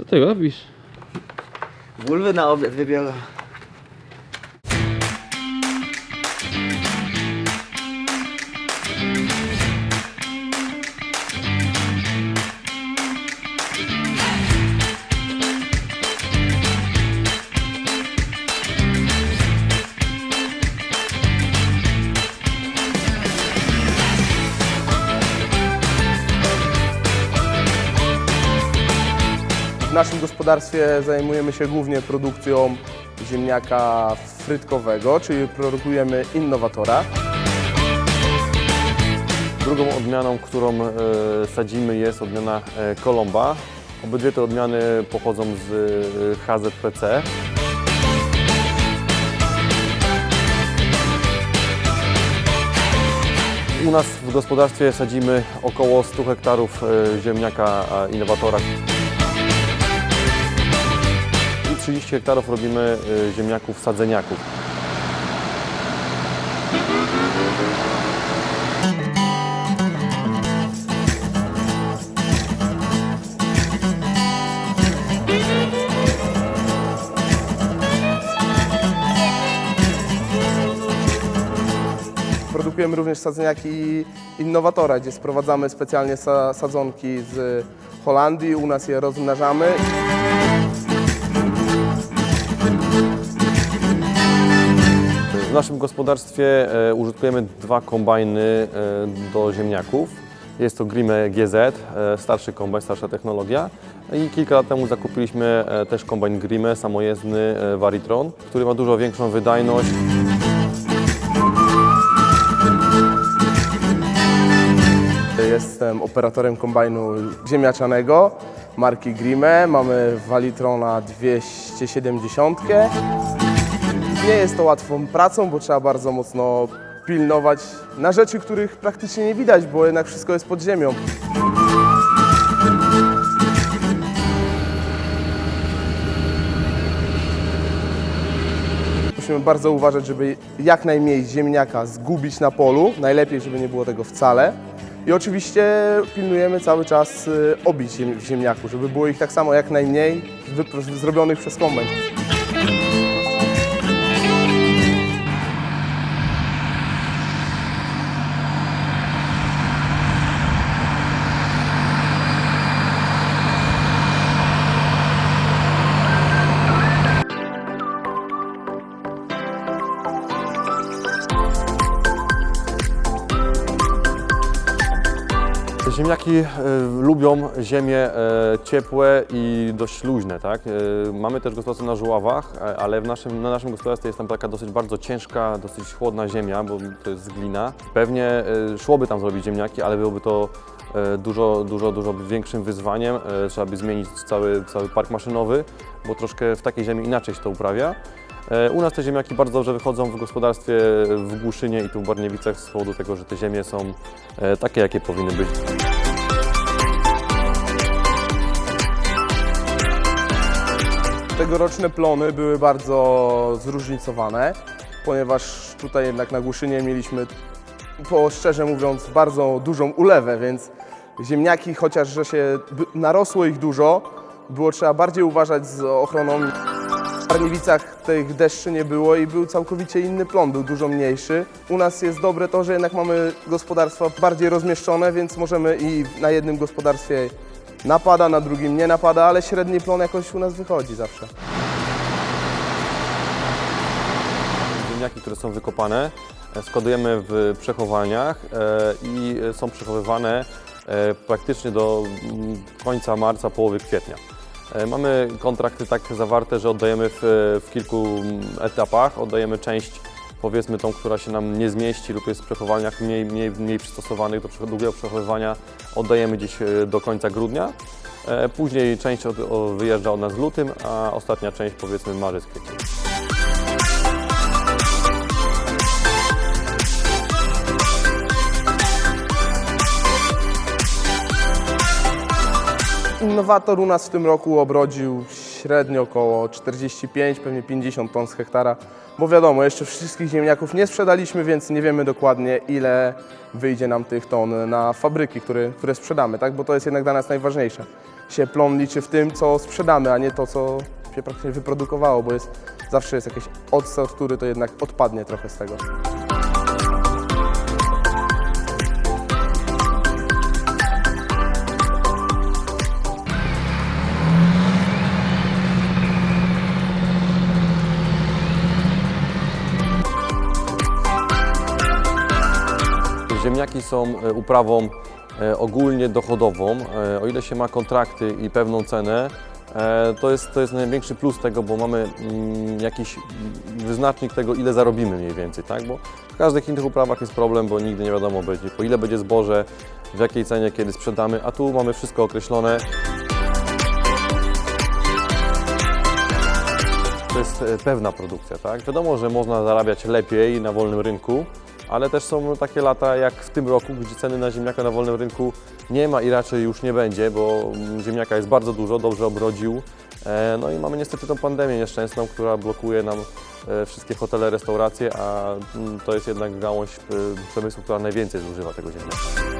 Co ty robisz? Bulwy na obiad wybiorę. W naszym gospodarstwie zajmujemy się głównie produkcją ziemniaka frytkowego, czyli produkujemy innowatora. Drugą odmianą, którą e, sadzimy jest odmiana e, Kolomba. Obydwie te odmiany pochodzą z e, HZPC. U nas w gospodarstwie sadzimy około 100 hektarów ziemniaka innowatora. I 30 hektarów robimy e, ziemniaków sadzeniaków. Produkujemy również sadzeniaki innowatora, gdzie sprowadzamy specjalnie sa sadzonki z Holandii, u nas je rozmnażamy. W naszym gospodarstwie e, użytkujemy dwa kombajny e, do ziemniaków. Jest to Grime GZ, e, starszy kombajn, starsza technologia. I kilka lat temu zakupiliśmy też kombajn Grime, samojezdny Varitron, który ma dużo większą wydajność. Jestem operatorem kombajnu ziemniaczanego marki Grime. Mamy Valitrona 270. Nie jest to łatwą pracą, bo trzeba bardzo mocno pilnować na rzeczy, których praktycznie nie widać, bo jednak wszystko jest pod ziemią. Musimy bardzo uważać, żeby jak najmniej ziemniaka zgubić na polu. Najlepiej, żeby nie było tego wcale. I oczywiście pilnujemy cały czas y, obić w ziemniaku, żeby było ich tak samo jak najmniej zrobionych przez kombajn. Ziemniaki e, lubią ziemię e, ciepłe i dość luźne. Tak? E, mamy też gospodarstwo na żuławach, ale w naszym, na naszym gospodarstwie jest tam taka dosyć bardzo ciężka, dosyć chłodna ziemia, bo to jest glina. Pewnie e, szłoby tam zrobić ziemniaki, ale byłoby to dużo, dużo, dużo większym wyzwaniem. Trzeba by zmienić cały, cały park maszynowy, bo troszkę w takiej ziemi inaczej się to uprawia. U nas te ziemniaki bardzo dobrze wychodzą w gospodarstwie w Głuszynie i tu w Barniewicach z powodu tego, że te ziemie są takie, jakie powinny być. Tegoroczne plony były bardzo zróżnicowane, ponieważ tutaj jednak na Głuszynie mieliśmy, po szczerze mówiąc, bardzo dużą ulewę, więc ziemniaki, chociaż że się narosło ich dużo, było trzeba bardziej uważać z ochroną. W Barniewicach tych deszczy nie było i był całkowicie inny plon, był dużo mniejszy. U nas jest dobre to, że jednak mamy gospodarstwa bardziej rozmieszczone, więc możemy i na jednym gospodarstwie napada, na drugim nie napada, ale średni plon jakoś u nas wychodzi zawsze. Ziemniaki, które są wykopane, e, składujemy w przechowalniach e, i są przechowywane e, praktycznie do mm, końca marca, połowy kwietnia. Mamy kontrakty tak zawarte, że oddajemy w, w kilku mm, etapach. Oddajemy część, powiedzmy tą, która się nam nie zmieści lub jest w przechowalniach mniej, mniej, mniej przystosowanych do długiego przechowywania, oddajemy gdzieś e, do końca grudnia. E, Później część od, o, wyjeżdża od nas w lutym, a ostatnia część powiedzmy marzec, kwiecień. Innowator u nas w tym roku obrodził średnio około 45, pewnie 50 ton z hektara, bo wiadomo, jeszcze wszystkich ziemniaków nie sprzedaliśmy, więc nie wiemy dokładnie ile wyjdzie nam tych ton na fabryki, które, które sprzedamy, tak? bo to jest jednak dla nas najważniejsze. się plon liczy w tym, co sprzedamy, a nie to, co się praktycznie wyprodukowało, bo jest, zawsze jest jakiś odsort, który to jednak odpadnie trochę z tego. Ziemniaki są e, uprawą e, ogólnie dochodową. E, O ile się ma kontrakty i pewną cenę, to jest, to jest największy plus tego, bo mamy mm, jakiś wyznacznik tego, ile zarobimy mniej więcej, tak? Bo w każdych innych uprawach jest problem, bo nigdy nie wiadomo, będzie, po ile będzie zboże, w jakiej cenie, kiedy sprzedamy, a tu mamy wszystko określone. To jest pewna produkcja, tak? Wiadomo, że można zarabiać lepiej na wolnym rynku, ale też są takie lata jak w tym roku, gdzie ceny na ziemniaka na wolnym rynku nie ma i raczej już nie będzie, bo ziemniaka jest bardzo dużo, dobrze obrodził. E, No i mamy niestety tą pandemię nieszczęsną, która blokuje nam e, wszystkie hotele, restauracje, a mm, to jest jednak gałąź e, przemysłu, która najwięcej zużywa tego ziemniaka.